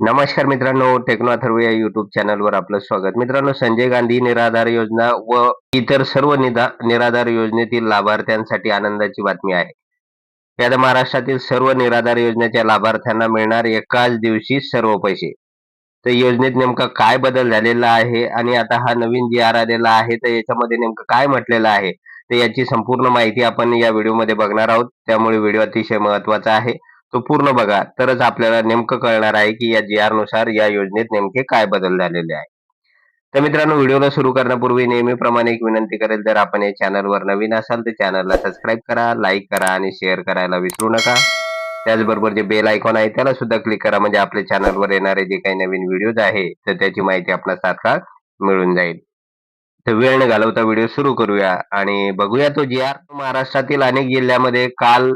नमस्कार मित्रांनो टेक्नो अथर्व या युट्यूब चॅनलवर आपलं स्वागत. मित्रांनो संजय गांधी निराधार योजना व इतर सर्व निधा निराधार योजनेतील लाभार्थ्यांसाठी आनंदाची बातमी आहे. यात महाराष्ट्रातील सर्व निराधार योजनेच्या लाभार्थ्यांना मिळणार एकाच दिवशी सर्व पैसे. तर योजनेत नेमका काय बदल झालेला आहे आणि आता हा नवीन जी आर आलेला आहे तर याच्यामध्ये नेमकं काय म्हटलेलं आहे तर याची संपूर्ण माहिती आपण या व्हिडिओमध्ये बघणार आहोत. त्यामुळे व्हिडिओ अतिशय महत्त्वाचा आहे. तो पूर्ण बघा. तरच आपल्याला नेमकं कळणार आहे की या जी आरनुसार या योजनेत नेमके काय बदल झालेले आहे तर मित्रांनो व्हिडिओला सुरू करण्यापूर्वी नेहमीप्रमाणे एक विनंती करेल जर आपण या चॅनलवर नवीन असाल तर चॅनलला सबस्क्राईब करा लाईक करा आणि शेअर करायला विसरू नका. त्याचबरोबर जे बेल आयकॉन आहे त्याला सुद्धा क्लिक करा म्हणजे आपल्या चॅनलवर येणारे जे काही नवीन व्हिडिओज आहे तर त्याची माहिती आपल्याला तात्काळ मिळून जाईल. तर वेळ न घालवता व्हिडिओ सुरू करूया आणि बघूया तो जी आर महाराष्ट्रातील अनेक जिल्ह्यामध्ये काल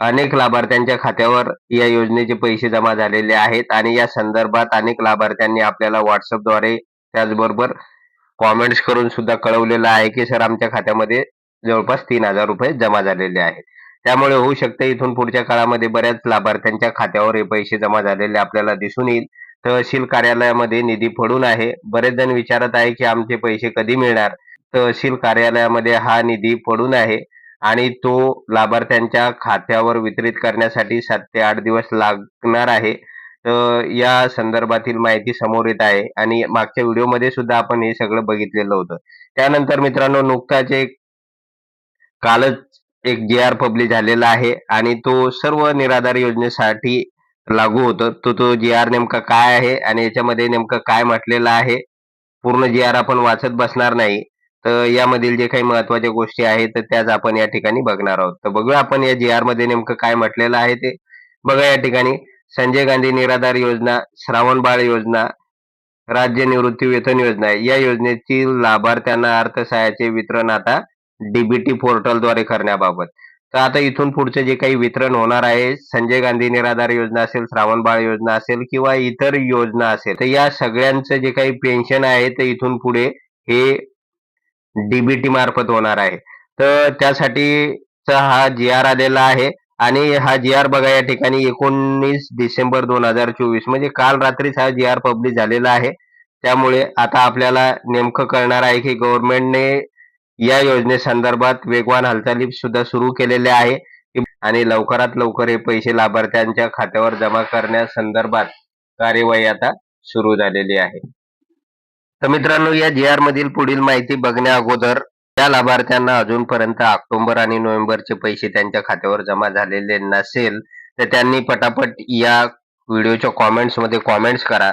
अनेक लाभार्थ्यांच्या खात्यावर या योजनेचे पैसे जमा झालेले आहेत आणि या संदर्भात अनेक लाभार्थ्यांनी आपल्याला व्हॉट्सअपद्वारे त्याचबरोबर कॉमेंट्स करून सुद्धा कळवलेलं आहे की सर आमच्या खात्यामध्ये जवळपास तीन हजार रुपये जमा झालेले आहेत. त्यामुळे होऊ शकतं इथून पुढच्या काळामध्ये बऱ्याच लाभार्थ्यांच्या खात्यावर हे पैसे जमा झालेले आपल्याला दिसून येईल. तहसील कार्यालयामध्ये निधी पडून आहे. बरेच जण विचारत आहे की आमचे पैसे कधी मिळणार? तहसील कार्यालयामध्ये हा निधी पडून आहे. आणि तो लाभार्थ्यांच्या खात्यावर वितरित करण्यासाठी सात ते आठ दिवस लागणार आहे. तर या संदर्भातील माहिती समोर येत आहे आणि मागच्या व्हिडिओमध्ये सुद्धा आपण हे सगळं बघितलेलं होतं. त्यानंतर मित्रांनो नुकताच एक कालच एक जी आर पब्लिश झालेला आहे आणि तो सर्व निराधार योजनेसाठी लागू होतं. तो तो जी आर नेमका काय आहे आणि याच्यामध्ये नेमकं काय म्हटलेलं आहे? पूर्ण जी आर आपण वाचत बसणार नाही. तर यामधील जे काही महत्त्वाच्या गोष्टी आहेत तर त्याच आपण या ठिकाणी बघणार आहोत. तर बघूया आपण या जी आरमध्ये नेमकं काय म्हटलेलं आहे ते. बघा या ठिकाणी संजय गांधी निराधार योजना श्रावण बाळ योजना राज्य निवृत्ती वेतन योजना या योजनेची लाभार्थ्यांना अर्थसहाय्याचे वितरण आता डीबीटी पोर्टलद्वारे करण्याबाबत. तर आता इथून पुढचे जे काही वितरण होणार आहे संजय गांधी निराधार योजना असेल श्रावण बाळ योजना असेल किंवा इतर योजना असेल तर या सगळ्यांचं जे काही पेन्शन आहे ते इथून पुढे हे डीबीटी मार्फत होणार आहे. तर त्यासाठीचा हा जी आर आलेला आहे आणि हा जी आर बघा या ठिकाणी एकोणीस डिसेंबर दोन हजार चोवीस म्हणजे काल रात्रीच हा जी आर पब्लिश झालेला आहे. त्यामुळे आता आपल्याला नेमकं कळणार आहे की गव्हर्नमेंटने या योजनेसंदर्भात वेगवान हालचाली सुद्धा सुरू केलेल्या आहे. आणि लवकरात लवकर हे पैसे लाभार्थ्यांच्या खात्यावर जमा करण्यासंदर्भात कार्यवाही आता सुरू झालेली आहे. तर मित्रांनो या जी आर मधील पुढील माहिती बघण्या अगोदर त्या लाभार्थ्यांना अजूनपर्यंत ऑक्टोबर आणि नोव्हेंबरचे पैसे त्यांच्या खात्यावर जमा झालेले नसेल तर त्यांनी पटापट या व्हिडिओच्या कॉमेंट्समध्ये कॉमेंट्स करा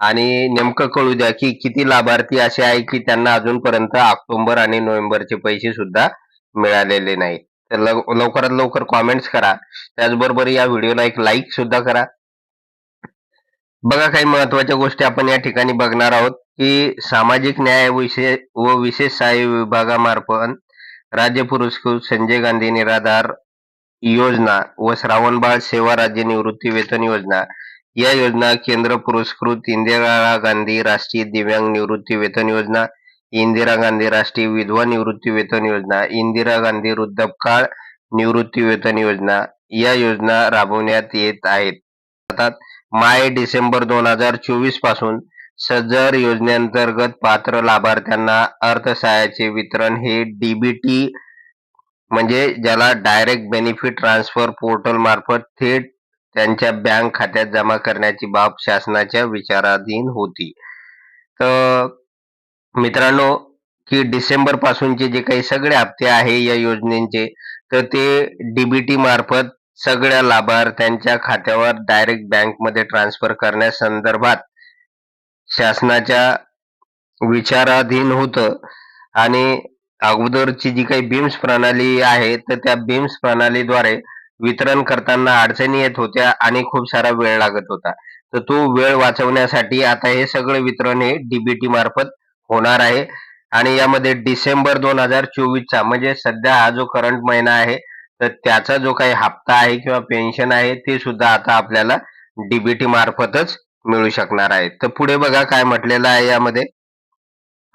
आणि नेमकं कळू द्या की किती लाभार्थी असे आहे की त्यांना अजूनपर्यंत ऑक्टोबर आणि नोव्हेंबरचे पैसे सुद्धा मिळालेले नाही तर लवकरात लवकर कॉमेंट्स करा. त्याचबरोबर या व्हिडिओला एक लाईक सुद्धा करा. बघा काही महत्त्वाच्या गोष्टी आपण या ठिकाणी बघणार आहोत. की सामाजिक न्याय विशेष व विशेष सहाय्य विभागामार्फत राज्य पुरस्कृत संजय गांधी निराधार योजना व श्रावणबाळ सेवा राज्य निवृत्ती वेतन योजना या योजना केंद्र पुरस्कृत इंदिरा गांधी राष्ट्रीय दिव्यांग निवृत्ती वेतन योजना इंदिरा गांधी राष्ट्रीय विधवा निवृत्ती वेतन योजना इंदिरा गांधी वृद्धपकाळ निवृत्ती वेतन योजना या योजना राबवण्यात येत आहेत. माय डिसेंबर दोन हजार चोवीसपासून सदर योजनेअंतर्गत पात्र लाभार्थ्यांना अर्थसहाय्याचे वितरण हे डीबीटी म्हणजे ज्याला डायरेक्ट बेनिफिट ट्रान्सफर पोर्टल मार्फत थेट त्यांच्या बँक खात्यात जमा करण्याची बाब शासनाच्या विचाराधीन होती. तर मित्रांनो की डिसेंबर पासूनचे जे काही सगळे हप्ते आहे या योजनेचे तर ते डीबीटी मार्फत सगळ्या लाभार्थ्यांच्या खात्यावर डायरेक्ट बँकमध्ये ट्रान्सफर करण्यासंदर्भात शासनाच्या विचाराधीन होतं. आणि अगोदरची जी काही बीम्स प्रणाली आहे तर त्या बीम्स प्रणालीद्वारे वितरण करताना अडचणी येत होत्या आणि खूप सारा वेळ लागत होता. तर तो वेळ वाचवण्यासाठी आता हे सगळं वितरण हे डीबीटी मार्फत होणार आहे. आणि यामध्ये डिसेंबर दोन हजार चोवीसचा म्हणजे सध्या हा जो करंट महिना आहे तर त्याचा जो काही हप्ता आहे किंवा पेन्शन आहे ते सुद्धा आता आपल्याला डीबीटी मार्फतच मिळू शकणार आहे. तर पुढे बघा काय म्हटलेलं आहे यामध्ये.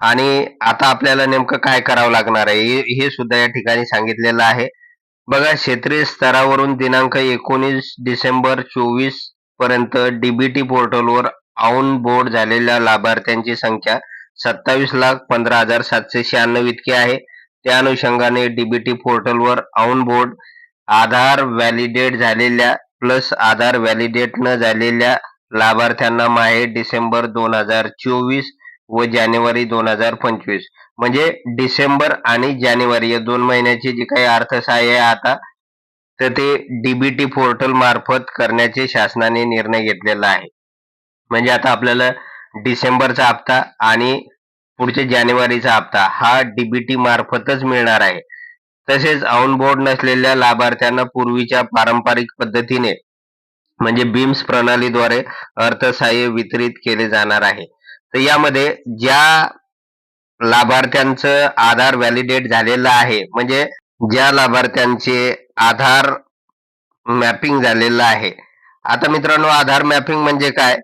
आणि आता आपल्याला नेमकं काय करावं लागणार आहे? हे सुद्धा या ठिकाणी सांगितलेलं आहे. बघा क्षेत्रीय स्तरावरून दिनांक एकोणीस डिसेंबर चोवीसपर्यंत डीबीटी पोर्टलवर ऑन बोर्ड झालेल्या लाभार्थ्यांची संख्या सत्तावीस लाख पंधरा हजार सातशे शहाण्णव इतकी आहे. त्या अनुषंगाने डीबीटी पोर्टलवर ऑन बोर्ड आधार व्हॅलिडेट झालेल्या प्लस आधार व्हॅलिडेट न झालेल्या लाभार्थ्यांना माहे डिसेंबर दोन हजार चोवीस व जानेवारी दोन हजार पंचवीस. म्हणजे डिसेंबर आणि जानेवारी या दोन महिन्याचे जे काही अर्थसहाय्य आहे आता तर ते डीबीटी पोर्टल मार्फत करण्याचे शासनाने निर्णय घेतलेला आहे. म्हणजे आता आपल्याला डिसेंबरचा हप्ता आणि पुढच्या जानेवारीचा हप्ता हा डीबीटी मार्फतच मिळणार आहे. तसेच ऑन बोर्ड नसलेल्या लाभार्थ्यांना पूर्वीच्या पारंपरिक पद्धतीने म्हणजे बीम्स प्रणालीद्वारे अर्थसहाय्य वितरित केले जाणार आहे. तर यामध्ये ज्या लाभार्थ्यांचं आधार व्हॅलिडेट झालेलं आहे म्हणजे ज्या लाभार्थ्यांचे आधार मॅपिंग झालेलं आहे. आता मित्रांनो आधार मॅपिंग म्हणजे काय?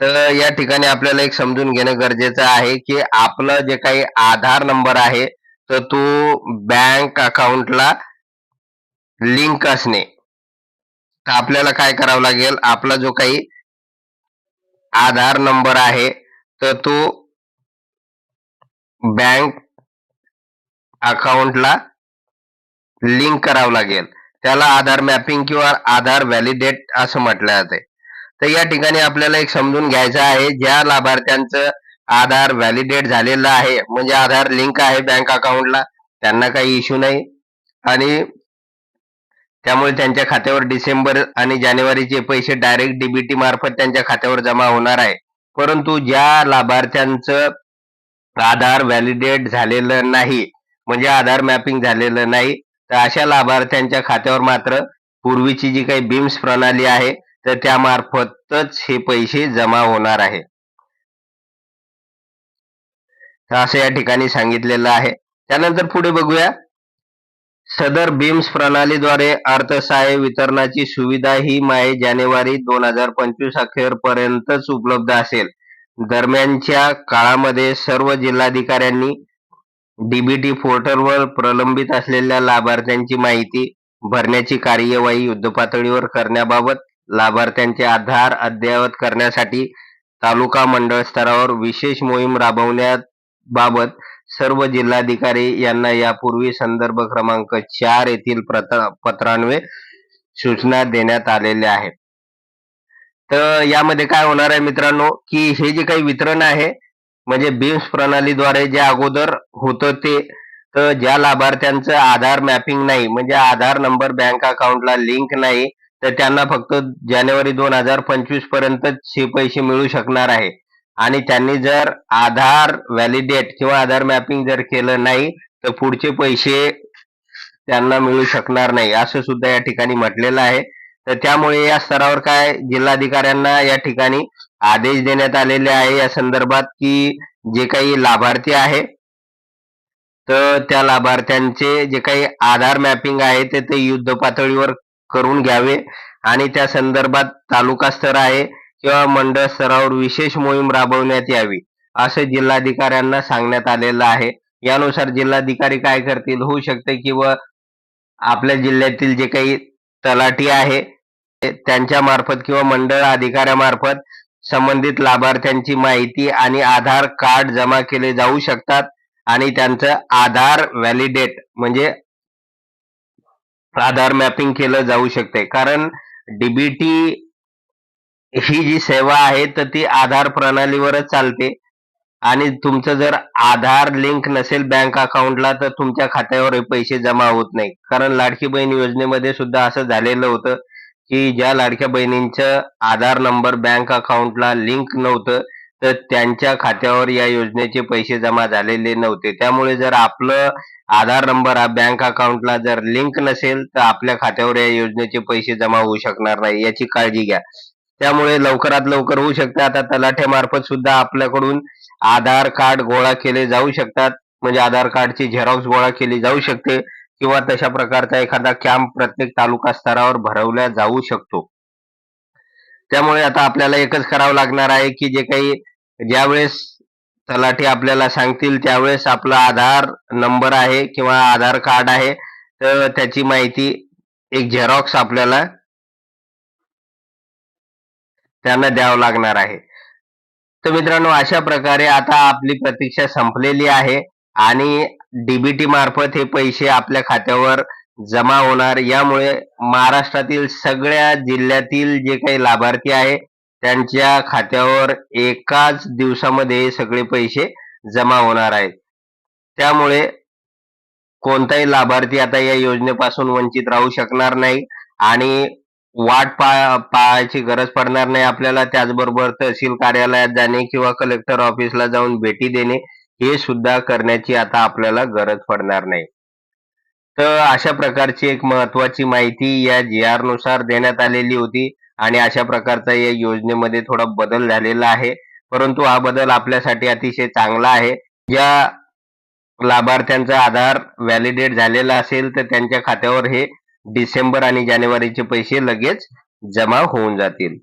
तर या ठिकाणी आपल्याला एक समजून घेणं गरजेचं आहे की आपलं जे काही आधार नंबर आहे तर तो बँक अकाउंटला लिंक असणे. तर आपल्याला काय करावं लागेल? आपला जो काही आधार नंबर आहे तर तो बँक अकाउंटला लिंक करावं लागेल. त्याला आधार मॅपिंग किंवा आधार व्हॅलिडेट असं म्हटलं जाते. तर या ठिकाणी आपल्याला एक समजून घ्यायचं आहे ज्या लाभार्थ्यांचं आधार व्हॅलिडेट झालेलं आहे म्हणजे आधार लिंक आहे बँक अकाउंटला त्यांना काही इश्यू नाही. आणि त्यामुळे त्यांच्या खात्यावर डिसेंबर आणि जानेवारीचे पैसे डायरेक्ट डीबीटी मार्फत त्यांच्या खात्यावर जमा होणार आहे. परंतु ज्या लाभार्थ्यांचं आधार व्हॅलिडेट झालेलं नाही म्हणजे आधार मॅपिंग झालेलं नाही तर अशा लाभार्थ्यांच्या खात्यावर मात्र पूर्वीची जी काही बीम्स प्रणाली आहे तर त्यामार्फतच हे पैसे जमा होणार आहे. तर असं या ठिकाणी सांगितलेलं आहे. त्यानंतर पुढे बघूया. सदर बीम्स प्रणालीद्वारे अर्थसहाय्य वितरणाची सुविधा ही माय जानेवारी दोन हजार पंचवीस अखेर पर्यंतच उपलब्ध असेल. दरम्यानच्या काळामध्ये सर्व जिल्हाधिकाऱ्यांनी डीबीटी पोर्टलवर प्रलंबित असलेल्या लाभार्थ्यांची माहिती भरण्याची कार्यवाही युद्धपातळीवर करण्याबाबत लाभार्थ्यांचे आधार अद्ययावत करण्यासाठी तालुका मंडळ स्तरावर विशेष मोहीम राबवण्याबाबत सर्व जिल्हाधिकारी यांना यापूर्वी संदर्भ क्रमांक चार येथील पत्रान्वये सूचना देण्यात आलेल्या आहेत. तर यामध्ये काय होणार आहे मित्रांनो की हे जे काही वितरण आहे म्हणजे बीम्स प्रणालीद्वारे जे अगोदर होतं ते तर ज्या लाभार्थ्यांचं आधार मॅपिंग नाही म्हणजे आधार नंबर बँक अकाउंटला लिंक नाही तर त्यांना फक्त जानेवारी दोन हजार पंचवीस पर्यंतच हे पैसे मिळू शकणार आहे. आणि त्यांनी जर आधार व्हॅलिडेट किंवा आधार मॅपिंग जर केलं नाही तर पुढचे पैसे त्यांना मिळू शकणार नाही असं सुद्धा या ठिकाणी म्हटलेलं आहे. तर त्यामुळे या स्तरावर काय जिल्हाधिकाऱ्यांना या ठिकाणी आदेश देण्यात आलेले आहे या संदर्भात की जे काही लाभार्थी आहे तर त्या लाभार्थ्यांचे जे काही आधार मॅपिंग आहे ते ते युद्ध पातळीवर करून घ्यावे. आणि त्या संदर्भात तालुका स्तर आहे किंवा मंडळ स्तरावर विशेष मोहीम राबवण्यात यावी असं जिल्हाधिकाऱ्यांना सांगण्यात आलेलं आहे. यानुसार जिल्हाधिकारी काय करतील होऊ शकते किंवा आपल्या जिल्ह्यातील जे काही तलाठी आहे त्यांच्या मार्फत किंवा मंडळ अधिकाऱ्यामार्फत संबंधित लाभार्थ्यांची माहिती आणि आधार कार्ड जमा केले जाऊ शकतात आणि त्यांचं आधार व्हॅलिडेट म्हणजे आधार मॅपिंग केलं जाऊ शकते. कारण डीबीटी ही जी सेवा आहे तर ती आधार प्रणालीवरच चालते. आणि तुमचं जर आधार लिंक नसेल बँक अकाउंटला तर तुमच्या खात्यावर पैसे जमा होत नाही. कारण लाडकी बहीण योजनेमध्ये सुद्धा असं झालेलं होतं की ज्या लाडक्या बहिणींचं आधार नंबर बँक अकाउंटला लिंक नव्हतं तर त्यांच्या खात्यावर या योजनेचे पैसे जमा झालेले नव्हते. त्यामुळे जर आपलं आधार नंबर हा बँक अकाउंटला जर लिंक नसेल तर आपल्या खात्यावर या योजनेचे पैसे जमा होऊ शकणार नाही. याची काळजी घ्या. त्यामुळे लवकरात लवकर होऊ शकते आता तलाठ्यामार्फत सुद्धा आपल्याकडून आधार कार्ड गोळा केले जाऊ शकतात. म्हणजे आधार कार्डची झेरॉक्स गोळा केली जाऊ शकते किंवा तशा प्रकारचा एखादा कॅम्प प्रत्येक तालुका स्तरावर भरवला जाऊ शकतो. त्यामुळे आता आपल्याला एकच करावं लागणार आहे की जे काही ज्यावेळेस तलाठी आपल्याला सांगतील त्यावेळेस आपला आधार नंबर आहे किंवा आधार कार्ड आहे. तर त्याची माहिती एक झेरॉक्स आपल्याला त्यांना द्यावं लागणार आहे. तर मित्रांनो अशा प्रकारे आता आपली प्रतीक्षा संपलेली आहे आणि डीबीटी मार्फत हे पैसे आपल्या खात्यावर जमा होणार. यामुळे महाराष्ट्रातील सगळ्या जिल्ह्यातील जे काही लाभार्थी आहे त्यांच्या खात्यावर एकाच दिवसामध्ये सगळे पैसे जमा होणार आहेत. त्यामुळे कोणताही लाभार्थी आता या योजनेपासून वंचित राहू शकणार नाही आणि वाट पा पाहायची गरज पडणार नाही. आपल्याला त्याचबरोबर तहसील कार्यालयात जाणे किंवा कलेक्टर ऑफिसला जाऊन भेटी देणे हे सुद्धा करण्याची आता आपल्याला गरज पडणार नाही. तर अशा प्रकारची एक महत्वाची माहिती या जी आरनुसार देण्यात आलेली होती आणि अशा प्रकारचा या योजनेमध्ये थोडा बदल झालेला आहे. परंतु हा बदल आपल्यासाठी अतिशय चांगला आहे. ज्या लाभार्थ्यांचा आधार व्हॅलिडेट झालेला असेल तर त्यांच्या खात्यावर हे डिसेंबर आणि जानेवारीचे पैसे लगेच जमा होऊन जातील.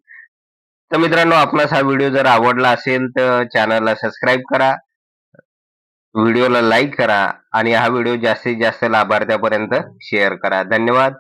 तर मित्रांनो आपणास हा व्हिडिओ जर आवडला असेल तर चॅनलला सबस्क्राईब करा व्हिडिओला लाईक करा आणि हा व्हिडिओ जास्तीत जास्त लाभार्थ्यापर्यंत शेअर करा. धन्यवाद.